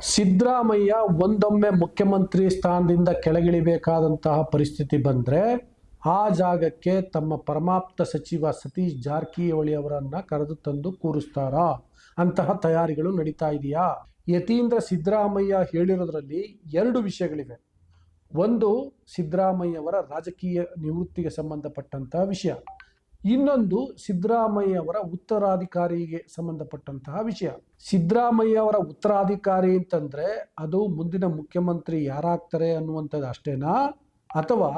ಸಿದ್ದರಾಮಯ್ಯ ಒಂದೊಮ್ಮೆ ಮುಖ್ಯಮಂತ್ರಿ ಸ್ಥಾನದಿಂದ ಕೆಳಗಿಳಿಬೇಕಾದಂತಹ ಪರಿಸ್ಥಿತಿ ಬಂದರೆ ಆ ಜಾಗಕ್ಕೆ ತಮ್ಮ ಪರಮಾಪ್ತ ಸಚಿವ ಸತೀಶ್ ಜಾರಕಿಹೊಳಿ ಅವರನ್ನು ಕರೆದು ತಂದು ಕೂರಿಸ್ತಾರಾ? ಅಂತಹ ತಯಾರಿಗಳು ನಡೀತಾ ಇದೆಯಾ? ಯತೀಂದ್ರ ಸಿದ್ದರಾಮಯ್ಯ ಹೇಳಿರೋದ್ರಲ್ಲಿ ಎರಡು ವಿಷಯಗಳಿವೆ. ಒಂದು ಸಿದ್ದರಾಮಯ್ಯವರ ರಾಜಕೀಯ ನಿವೃತ್ತಿಗೆ ಸಂಬಂಧಪಟ್ಟಂತಹ ವಿಷಯ. ಇನ್ನೊಂದು ಸಿದ್ದರಾಮಯ್ಯ ಅವರ ಉತ್ತರಾಧಿಕಾರಿಗೆ ಸಂಬಂಧಪಟ್ಟಂತಹ ವಿಷಯ. ಸಿದ್ದರಾಮಯ್ಯ ಅವರ ಉತ್ತರಾಧಿಕಾರಿ ಅಂತಂದ್ರೆ ಅದು ಮುಂದಿನ ಮುಖ್ಯಮಂತ್ರಿ ಯಾರಾಗ್ತಾರೆ ಅನ್ನುವಂಥದ್ದು ಅಷ್ಟೇನಾ? ಅಥವಾ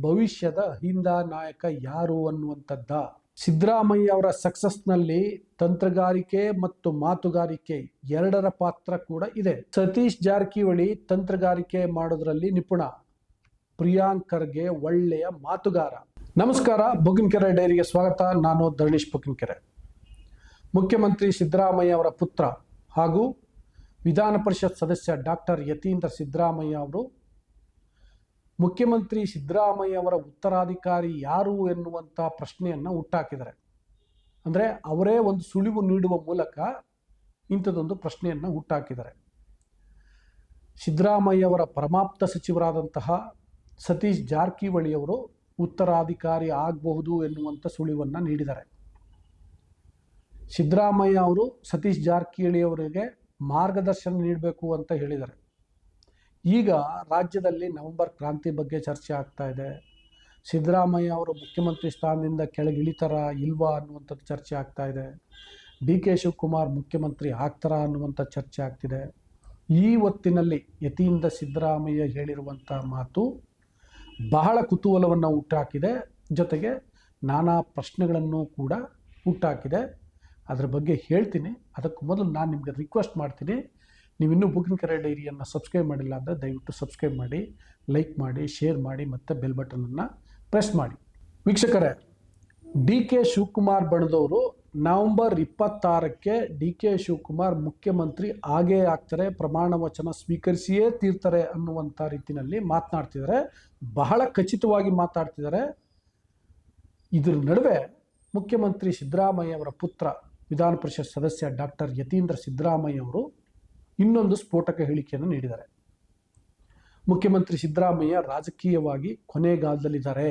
ಭವಿಷ್ಯದ ಹಿಂದ ನಾಯಕ ಯಾರು ಅನ್ನುವಂಥದ್ದ? ಸಿದ್ದರಾಮಯ್ಯ ಅವರ ಸಕ್ಸಸ್ನಲ್ಲಿ ತಂತ್ರಗಾರಿಕೆ ಮತ್ತು ಮಾತುಗಾರಿಕೆ ಎರಡರ ಪಾತ್ರ ಕೂಡ ಇದೆ. ಸತೀಶ್ ಜಾರಕಿಹೊಳಿ ತಂತ್ರಗಾರಿಕೆ ಮಾಡೋದ್ರಲ್ಲಿ ನಿಪುಣ. ಪ್ರಿಯಾಂಕರ್ಗೆ ಒಳ್ಳೆಯ ಮಾತುಗಾರ. ನಮಸ್ಕಾರ ಬೊಗಿನಕೆರೆ ಡೈರಿಗೆ ಸ್ವಾಗತ. ನಾನು ಧರಣೀಶ್ ಬೊಗಿನಕೆರೆ ಮುಖ್ಯಮಂತ್ರಿ ಸಿದ್ದರಾಮಯ್ಯ ಅವರ ಪುತ್ರ ಹಾಗೂ ವಿಧಾನ ಪರಿಷತ್ ಸದಸ್ಯ ಡಾಕ್ಟರ್ ಯತೀಂದ್ರ ಸಿದ್ದರಾಮಯ್ಯ ಅವರು. ಮುಖ್ಯಮಂತ್ರಿ ಸಿದ್ದರಾಮಯ್ಯ ಅವರ ಉತ್ತರಾಧಿಕಾರಿ ಯಾರು ಎನ್ನುವಂಥ ಪ್ರಶ್ನೆಯನ್ನು ಹುಟ್ಟಾಕಿದ್ದಾರೆ. ಅಂದರೆ ಅವರೇ ಒಂದು ಸುಳಿವು ನೀಡುವ ಮೂಲಕ ಇಂಥದ್ದೊಂದು ಪ್ರಶ್ನೆಯನ್ನು ಹುಟ್ಟಾಕಿದ್ದಾರೆ. ಸಿದ್ದರಾಮಯ್ಯ ಅವರ ಪರಮಾಪ್ತ ಸಚಿವರಾದಂತಹ ಸತೀಶ್ ಜಾರಕಿಹೊಳಿ ಅವರು ಉತ್ತರಾಧಿಕಾರಿ ಆಗಬಹುದು ಎನ್ನುವಂಥ ಸುಳಿವನ್ನು ನೀಡಿದ್ದಾರೆ. ಸಿದ್ದರಾಮಯ್ಯ ಅವರು, ಸತೀಶ್ ಜಾರಕಿಹೊಳಿ ಅವರಿಗೆ ಮಾರ್ಗದರ್ಶನ ನೀಡಬೇಕು ಅಂತ ಹೇಳಿದ್ದಾರೆ. ಈಗ ರಾಜ್ಯದಲ್ಲಿ ನವೆಂಬರ್ ಕ್ರಾಂತಿ ಬಗ್ಗೆ ಚರ್ಚೆ ಆಗ್ತಾ ಇದೆ. ಸಿದ್ದರಾಮಯ್ಯ ಅವರು ಮುಖ್ಯಮಂತ್ರಿ ಸ್ಥಾನದಿಂದ ಕೆಳಗೆ ಕೆಳಗಿಳಿತಾರ ಇಲ್ವಾ ಅನ್ನುವಂಥದ್ದು ಚರ್ಚೆ ಆಗ್ತಾ ಇದೆ. ಡಿ ಕೆ ಶಿವಕುಮಾರ್ ಮುಖ್ಯಮಂತ್ರಿ ಆಗ್ತಾರಾ ಅನ್ನುವಂಥ ಚರ್ಚೆ ಆಗ್ತಿದೆ. ಈ ಹೊತ್ತಿನಲ್ಲಿ ಯತಿಯಿಂದ ಸಿದ್ದರಾಮಯ್ಯ ಹೇಳಿರುವಂಥ ಮಾತು ಬಹಳ ಕುತೂಹಲವನ್ನು ಹುಟ್ಟಾಕಿದೆ. ಜೊತೆಗೆ ನಾನಾ ಪ್ರಶ್ನೆಗಳನ್ನು ಕೂಡ ಹುಟ್ಟಾಕಿದೆ. ಅದರ ಬಗ್ಗೆ ಹೇಳ್ತೀನಿ. ಅದಕ್ಕೂ ಮೊದಲು ನಾನು ನಿಮಗೆ ರಿಕ್ವೆಸ್ಟ್ ಮಾಡ್ತೀನಿ. ನೀವು ಇನ್ನೂ ಬುಕಿಂಗ್ ಕರೆ ಡೈರಿಯನ್ನು ಸಬ್ಸ್ಕ್ರೈಬ್ ಮಾಡಿಲ್ಲ ಅಂದರೆ ದಯವಿಟ್ಟು ಸಬ್ಸ್ಕ್ರೈಬ್ ಮಾಡಿ ಲೈಕ್ ಮಾಡಿ ಶೇರ್ ಮಾಡಿ ಮತ್ತು ಬೆಲ್ ಬಟನನ್ನು ಪ್ರೆಸ್ ಮಾಡಿ. ವೀಕ್ಷಕರೇ ಡಿ ಕೆ ಶಿವಕುಮಾರ್ ಬಣದವರು ನವೆಂಬರ್ ಇಪ್ಪತ್ತಾರಕ್ಕೆ ಡಿ ಕೆ ಶಿವಕುಮಾರ್ ಮುಖ್ಯಮಂತ್ರಿ ಆಗೇ ಆಗ್ತಾರೆ, ಪ್ರಮಾಣ ವಚನ ಸ್ವೀಕರಿಸಿಯೇ ತೀರ್ತಾರೆ ಅನ್ನುವಂಥ ರೀತಿಯಲ್ಲಿ ಮಾತನಾಡ್ತಿದ್ದಾರೆ. ಬಹಳ ಖಚಿತವಾಗಿ ಮಾತಾಡ್ತಿದ್ದಾರೆ ಇದರ ನಡುವೆ ಮುಖ್ಯಮಂತ್ರಿ ಸಿದ್ದರಾಮಯ್ಯ ಅವರ ಪುತ್ರ, ವಿಧಾನ ಪರಿಷತ್ ಸದಸ್ಯ ಡಾಕ್ಟರ್ ಯತೀಂದ್ರ ಸಿದ್ದರಾಮಯ್ಯ ಅವರು ಇನ್ನೊಂದು ಸ್ಫೋಟಕ ಹೇಳಿಕೆಯನ್ನು ನೀಡಿದ್ದಾರೆ. ಮುಖ್ಯಮಂತ್ರಿ ಸಿದ್ದರಾಮಯ್ಯ ರಾಜಕೀಯವಾಗಿ ಕೊನೆಗಾಲದಲ್ಲಿದ್ದಾರೆ.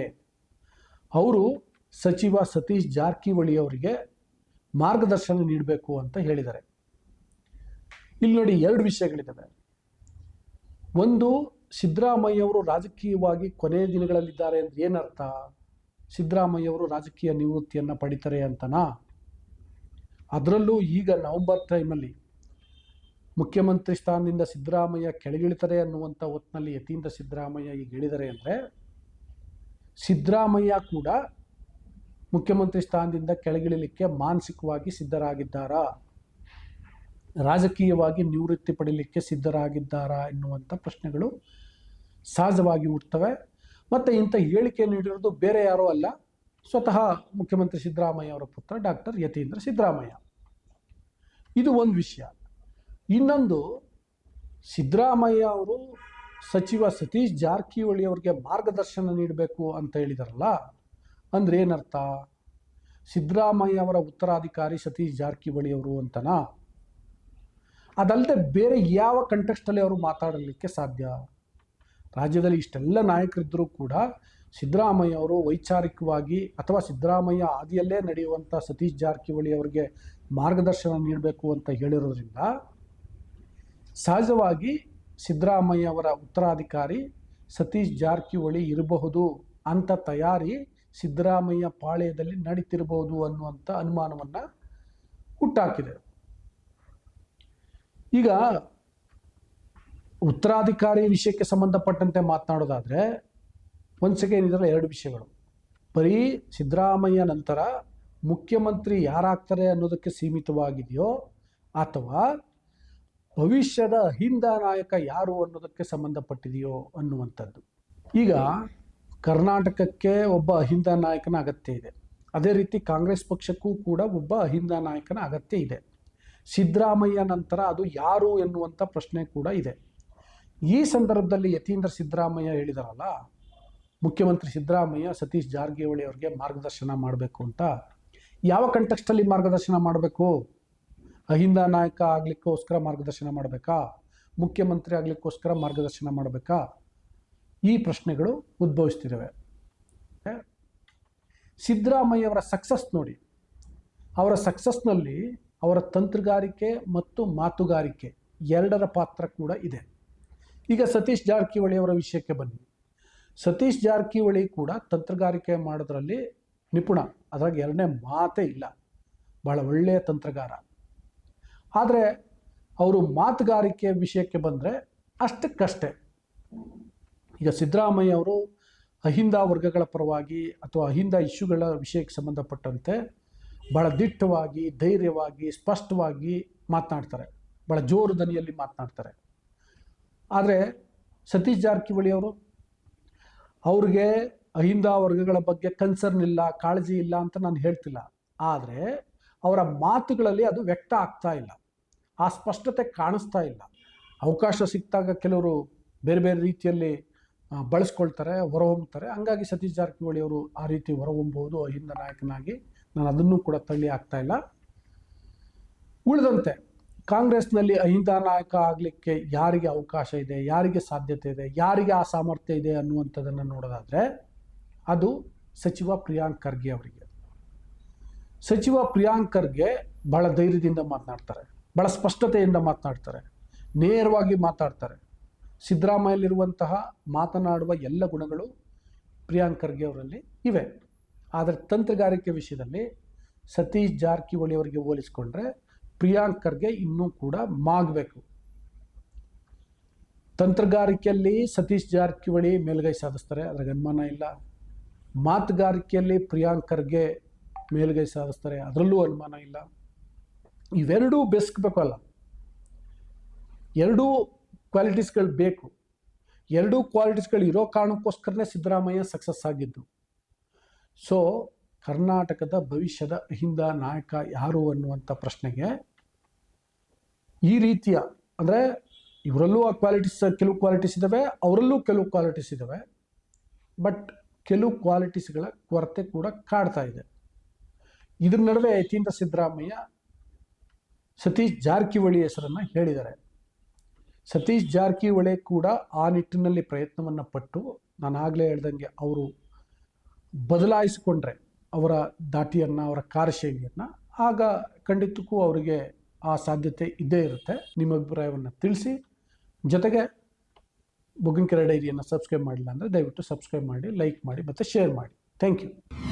ಅವರು ಸಚಿವ ಸತೀಶ್ ಜಾರಕಿಹೊಳಿ ಅವರಿಗೆ ಮಾರ್ಗದರ್ಶನ ನೀಡಬೇಕು ಅಂತ ಹೇಳಿದ್ದಾರೆ. ಇಲ್ಲಿ ನೋಡಿ ಎರಡು ವಿಷಯಗಳಿದ್ದಾವೆ. ಒಂದು, ಸಿದ್ದರಾಮಯ್ಯ ಅವರು ರಾಜಕೀಯವಾಗಿ ಕೊನೆಯ ದಿನಗಳಲ್ಲಿದ್ದಾರೆ ಅಂದ್ರೆ ಏನರ್ಥ? ಸಿದ್ದರಾಮಯ್ಯ ಅವರು ರಾಜಕೀಯ ನಿವೃತ್ತಿಯನ್ನು ಪಡಿತಾರೆ ಅಂತನಾ? ಅದರಲ್ಲೂ ಈಗ ನವೆಂಬರ್ ಟೈಮಲ್ಲಿ ಮುಖ್ಯಮಂತ್ರಿ ಸ್ಥಾನದಿಂದ ಸಿದ್ದರಾಮಯ್ಯ ಕೆಳಗಿಳಿತಾರೆ ಅನ್ನುವಂಥ ಹೊತ್ತಿನಲ್ಲಿ ಯತೀಂದ್ರ ಸಿದ್ದರಾಮಯ್ಯ ಈಗ ಇಳಿದರೆ ಅಂದರೆ ಸಿದ್ದರಾಮಯ್ಯ ಕೂಡ ಮುಖ್ಯಮಂತ್ರಿ ಸ್ಥಾನದಿಂದ ಕೆಳಗಿಳಿಲಿಕ್ಕೆ ಮಾನಸಿಕವಾಗಿ ಸಿದ್ಧರಾಗಿದ್ದಾರಾ? ರಾಜಕೀಯವಾಗಿ ನಿವೃತ್ತಿ ಪಡೀಲಿಕ್ಕೆ ಸಿದ್ಧರಾಗಿದ್ದಾರಾ ಎನ್ನುವಂಥ ಪ್ರಶ್ನೆಗಳು ಸಹಜವಾಗಿ ಹುಟ್ಟುತ್ತವೆ. ಮತ್ತು ಇಂಥ ಹೇಳಿಕೆ ನೀಡಿರೋದು ಬೇರೆ ಯಾರೂ ಅಲ್ಲ, ಸ್ವತಃ ಮುಖ್ಯಮಂತ್ರಿ ಸಿದ್ದರಾಮಯ್ಯ ಅವರ ಪುತ್ರ ಡಾಕ್ಟರ್ ಯತೀಂದ್ರ ಸಿದ್ದರಾಮಯ್ಯ. ಇದು ಒಂದು ವಿಷಯ. ಇನ್ನೊಂದು, ಸಿದ್ದರಾಮಯ್ಯ ಅವರು ಸಚಿವ ಸತೀಶ್ ಜಾರಕಿಹೊಳಿ ಅವರಿಗೆ ಮಾರ್ಗದರ್ಶನ ನೀಡಬೇಕು ಅಂತ ಹೇಳಿದಾರಲ್ಲ ಅಂದ್ರೆ ಏನರ್ಥ? ಸಿದ್ದರಾಮಯ್ಯ ಅವರ ಉತ್ತರಾಧಿಕಾರಿ ಸತೀಶ್ ಜಾರಕಿಹೊಳಿ ಅವರು ಅಂತನಾ? ಅದಲ್ಲದೆ ಬೇರೆ ಯಾವ ಕಂಟೆಕ್ಸ್ಟಲ್ಲಿ ಅವರು ಮಾತಾಡಲಿಕ್ಕೆ ಸಾಧ್ಯ? ರಾಜ್ಯದಲ್ಲಿ ಇಷ್ಟೆಲ್ಲ ನಾಯಕರಿದ್ದರೂ ಕೂಡ ಸಿದ್ದರಾಮಯ್ಯ ಅವರು ವೈಚಾರಿಕವಾಗಿ ಅಥವಾ ಸಿದ್ದರಾಮಯ್ಯ ಆದಿಯಲ್ಲೇ ನಡೆಯುವಂಥ ಸತೀಶ್ ಜಾರಕಿಹೊಳಿ ಅವರಿಗೆ ಮಾರ್ಗದರ್ಶನ ನೀಡಬೇಕು ಅಂತ ಹೇಳಿರೋದ್ರಿಂದ ಸಹಜವಾಗಿ ಸಿದ್ದರಾಮಯ್ಯ ಅವರ ಉತ್ತರಾಧಿಕಾರಿ ಸತೀಶ್ ಜಾರಕಿಹೊಳಿ ಇರಬಹುದು ಅಂತ ತಯಾರಿ ಸಿದ್ದರಾಮಯ್ಯ ಪಾಳ್ಯದಲ್ಲಿ ನಡೀತಿರಬಹುದು ಅನ್ನುವಂಥ ಅನುಮಾನವನ್ನು ಹುಟ್ಟಾಕಿದೆ. ಈಗ ಉತ್ತರಾಧಿಕಾರಿ ವಿಷಯಕ್ಕೆ ಸಂಬಂಧಪಟ್ಟಂತೆ ಮಾತನಾಡೋದಾದರೆ ಒಂದ್ಸಗೆ ಏನಿದ್ರೆ ಎರಡು ವಿಷಯಗಳು. ಬರೀ ಸಿದ್ದರಾಮಯ್ಯ ನಂತರ ಮುಖ್ಯಮಂತ್ರಿ ಯಾರಾಗ್ತಾರೆ ಅನ್ನೋದಕ್ಕೆ ಸೀಮಿತವಾಗಿದೆಯೋ ಅಥವಾ ಭವಿಷ್ಯದ ಅಹಿಂದ ನಾಯಕ ಯಾರು ಅನ್ನೋದಕ್ಕೆ ಸಂಬಂಧಪಟ್ಟಿದೆಯೋ ಅನ್ನುವಂಥದ್ದು. ಈಗ ಕರ್ನಾಟಕಕ್ಕೆ ಒಬ್ಬ ಅಹಿಂದ ನಾಯಕನ ಅಗತ್ಯ ಇದೆ. ಅದೇ ರೀತಿ ಕಾಂಗ್ರೆಸ್ ಪಕ್ಷಕ್ಕೂ ಕೂಡ ಒಬ್ಬ ಅಹಿಂದ ನಾಯಕನ ಅಗತ್ಯ ಇದೆ. ಸಿದ್ದರಾಮಯ್ಯ ನಂತರ ಅದು ಯಾರು ಎನ್ನುವಂಥ ಪ್ರಶ್ನೆ ಕೂಡ ಇದೆ. ಈ ಸಂದರ್ಭದಲ್ಲಿ ಯತೀಂದ್ರ ಸಿದ್ದರಾಮಯ್ಯ ಹೇಳಿದಾರಲ್ಲ, ಮುಖ್ಯಮಂತ್ರಿ ಸಿದ್ದರಾಮಯ್ಯ ಸತೀಶ್ ಜಾರಕಿಹೊಳಿ ಅವರಿಗೆ ಮಾರ್ಗದರ್ಶನ ಮಾಡಬೇಕು ಅಂತ. ಯಾವ ಕಂಟೆಕ್ಸ್ಟಲ್ಲಿ ಮಾರ್ಗದರ್ಶನ ಮಾಡಬೇಕು? ಅಹಿಂದ ನಾಯಕ ಆಗಲಿಕ್ಕೋಸ್ಕರ ಮಾರ್ಗದರ್ಶನ ಮಾಡಬೇಕಾ? ಮುಖ್ಯಮಂತ್ರಿ ಆಗಲಿಕ್ಕೋಸ್ಕರ ಮಾರ್ಗದರ್ಶನ ಮಾಡಬೇಕಾ? ಈ ಪ್ರಶ್ನೆಗಳು ಉದ್ಭವಿಸ್ತಿದ್ದಾವೆ. ಸಿದ್ದರಾಮಯ್ಯವರ ಸಕ್ಸಸ್ ನೋಡಿ. ಅವರ ಸಕ್ಸಸ್ನಲ್ಲಿ ಅವರ ತಂತ್ರಗಾರಿಕೆ ಮತ್ತು ಮಾತುಗಾರಿಕೆ ಎರಡರ ಪಾತ್ರ ಕೂಡ ಇದೆ. ಈಗ ಸತೀಶ್ ಜಾರಕಿಹೊಳಿ ಅವರ ವಿಷಯಕ್ಕೆ ಬನ್ನಿ. ಸತೀಶ್ ಜಾರಕಿಹೊಳಿ ಕೂಡ ತಂತ್ರಗಾರಿಕೆ ಮಾಡೋದ್ರಲ್ಲಿ ನಿಪುಣ. ಅದ್ರಾಗ ಎರಡನೇ ಮಾತೇ ಇಲ್ಲ. ಭಾಳ ಒಳ್ಳೆಯ ತಂತ್ರಗಾರ. ಆದರೆ, ಅವರು ಮಾತುಗಾರಿಕೆ ವಿಷಯಕ್ಕೆ ಬಂದರೆ ಅಷ್ಟಕ್ಕಷ್ಟೇ. ಈಗ ಸಿದ್ದರಾಮಯ್ಯ ಅವರು ಅಹಿಂದ ವರ್ಗಗಳ ಪರವಾಗಿ ಅಥವಾ ಅಹಿಂದ ಇಶ್ಯೂಗಳ ವಿಷಯಕ್ಕೆ ಸಂಬಂಧಪಟ್ಟಂತೆ ಭಾಳ ದಿಟ್ಟವಾಗಿ, ಧೈರ್ಯವಾಗಿ, ಸ್ಪಷ್ಟವಾಗಿ ಮಾತನಾಡ್ತಾರೆ. ಭಾಳ ಜೋರು ದನಿಯಲ್ಲಿ ಮಾತನಾಡ್ತಾರೆ. ಆದರೆ ಸತೀಶ್ ಜಾರಕಿಹೊಳಿ ಅವರು, ಅವ್ರಿಗೆ ಅಹಿಂದ ವರ್ಗಗಳ ಬಗ್ಗೆ ಕನ್ಸರ್ನ್ ಇಲ್ಲ, ಕಾಳಜಿ ಇಲ್ಲ ಅಂತ ನಾನು ಹೇಳ್ತಿಲ್ಲ. ಆದರೆ ಅವರ ಮಾತುಗಳಲ್ಲಿ ಅದು ವ್ಯಕ್ತ ಆಗ್ತಾ ಇಲ್ಲ. ಆ ಸ್ಪಷ್ಟತೆ ಕಾಣಿಸ್ತಾ ಇಲ್ಲ. ಅವಕಾಶ ಸಿಕ್ಕಿದಾಗ ಕೆಲವರು ಬೇರೆ ಬೇರೆ ರೀತಿಯಲ್ಲಿ ಬಳಸ್ಕೊಳ್ತಾರೆ ಹೊರಹೊಮ್ಮುತ್ತಾರೆ ಹಂಗಾಗಿ ಸತೀಶ್ ಜಾರಕಿಹೊಳಿ ಅವರು ಆ ರೀತಿ ಹೊರಹೊಮ್ಮಬಹುದು ಅಹಿಂದ ನಾಯಕನಾಗಿ ನಾನು ಅದನ್ನು ಕೂಡ ತಳ್ಳಿ ಆಗ್ತಾ ಇಲ್ಲ. ಉಳಿದಂತೆ, ಕಾಂಗ್ರೆಸ್ನಲ್ಲಿ ಅಹಿಂದ ನಾಯಕ ಆಗಲಿಕ್ಕೆ ಯಾರಿಗೆ ಅವಕಾಶ ಇದೆ, ಯಾರಿಗೆ ಸಾಧ್ಯತೆ ಇದೆ, ಯಾರಿಗೆ ಆ ಸಾಮರ್ಥ್ಯ ಇದೆ ಅನ್ನುವಂಥದ್ದನ್ನು ನೋಡೋದಾದರೆ ಅದು ಸಚಿವ ಪ್ರಿಯಾಂಕ್ ಖರ್ಗೆ ಅವರಿಗೆ. ಸಚಿವ ಪ್ರಿಯಾಂಕ್ ಖರ್ಗೆ ಬಹಳ ಧೈರ್ಯದಿಂದ ಮಾತನಾಡ್ತಾರೆ, ಬಹಳ ಸ್ಪಷ್ಟತೆಯಿಂದ ಮಾತನಾಡ್ತಾರೆ, ನೇರವಾಗಿ ಮಾತಾಡ್ತಾರೆ. ಸಿದ್ದರಾಮಯ್ಯಲಿರುವಂತಹ ಮಾತನಾಡುವ ಎಲ್ಲ ಗುಣಗಳು ಪ್ರಿಯಾಂಕ್ ಖರ್ಗೆ ಅವರಲ್ಲಿ ಇವೆ. ಆದರೆ ತಂತ್ರಗಾರಿಕೆ ವಿಷಯದಲ್ಲಿ ಸತೀಶ್ ಜಾರಕಿಹೊಳಿ ಅವರಿಗೆ ಹೋಲಿಸಿಕೊಂಡ್ರೆ ಪ್ರಿಯಾಂಕ್ ಖರ್ಗೆ ಇನ್ನೂ ಕೂಡ ಮಾಗಬೇಕು. ತಂತ್ರಗಾರಿಕೆಯಲ್ಲಿ ಸತೀಶ್ ಜಾರಕಿಹೊಳಿ ಮೇಲುಗೈ ಸಾಧಿಸ್ತಾರೆ, ಅದ್ರಾಗ ಅನುಮಾನ ಇಲ್ಲ. ಮಾತುಗಾರಿಕೆಯಲ್ಲಿ ಪ್ರಿಯಾಂಕ್ ಖರ್ಗೆ ಮೇಲುಗೈ ಸಾಧಿಸ್ತಾರೆ, ಅದರಲ್ಲೂ ಅನುಮಾನ ಇಲ್ಲ. ಇವೆರಡೂ ಬೆಸ್ಕಬೇಕಲ್ಲ. ಎರಡೂ ಕ್ವಾಲಿಟೀಸ್ಗಳು ಬೇಕು. ಎರಡೂ ಕ್ವಾಲಿಟೀಸ್ಗಳು ಇರೋ ಕಾರಣಕ್ಕೋಸ್ಕರನೇ ಸಿದ್ದರಾಮಯ್ಯ ಸಕ್ಸಸ್ ಆಗಿದ್ದು. ಸೊ, ಕರ್ನಾಟಕದ ಭವಿಷ್ಯದ ಹಿಂದ ನಾಯಕ ಯಾರು ಅನ್ನುವಂಥ ಪ್ರಶ್ನೆಗೆ ಈ ರೀತಿಯ, ಅಂದರೆ ಇವರಲ್ಲೂ ಆ ಕ್ವಾಲಿಟೀಸ್, ಕೆಲವು ಕ್ವಾಲಿಟೀಸ್ ಇದ್ದಾವೆ, ಅವರಲ್ಲೂ ಕೆಲವು ಕ್ವಾಲಿಟೀಸ್ ಇದ್ದಾವೆ, ಬಟ್ ಕೆಲವು ಕ್ವಾಲಿಟೀಸ್ಗಳ ಕೊರತೆ ಕೂಡ ಕಾಡ್ತಾ ಇದೆ. ಇದ್ರ ನಡುವೆ ಯತೀಂದ್ರ ಸಿದ್ದರಾಮಯ್ಯ ಸತೀಶ್ ಜಾರಕಿಹೊಳಿ ಹೆಸರನ್ನು ಹೇಳಿದ್ದಾರೆ. ಸತೀಶ್ ಜಾರಕಿಹೊಳೆ ಕೂಡ ಆ ನಿಟ್ಟಿನಲ್ಲಿ ಪ್ರಯತ್ನವನ್ನು ಪಟ್ಟು ನಾನು ಆಗಲೇ ಹೇಳ್ದಂಗೆ ಅವರು ಬದಲಾಯಿಸಿಕೊಂಡ್ರೆ ಅವರ ದಾಟಿಯನ್ನು, ಅವರ ಕಾರ್ಯಶೈಲಿಯನ್ನು, ಆಗ ಖಂಡಿತಕ್ಕೂ ಅವರಿಗೆ ಆ ಸಾಧ್ಯತೆ ಇದ್ದೇ ಇರುತ್ತೆ. ನಿಮ್ಮ ಅಭಿಪ್ರಾಯವನ್ನು ತಿಳಿಸಿ. ಜೊತೆಗೆ ಬುಗಿಂಕೆರೆ ಡೈರಿಯನ್ನು ಸಬ್ಸ್ಕ್ರೈಬ್ ಮಾಡಿಲ್ಲ ಅಂದರೆ ದಯವಿಟ್ಟು ಸಬ್ಸ್ಕ್ರೈಬ್ ಮಾಡಿ ಲೈಕ್ ಮಾಡಿ ಮತ್ತು ಶೇರ್ ಮಾಡಿ. Thank you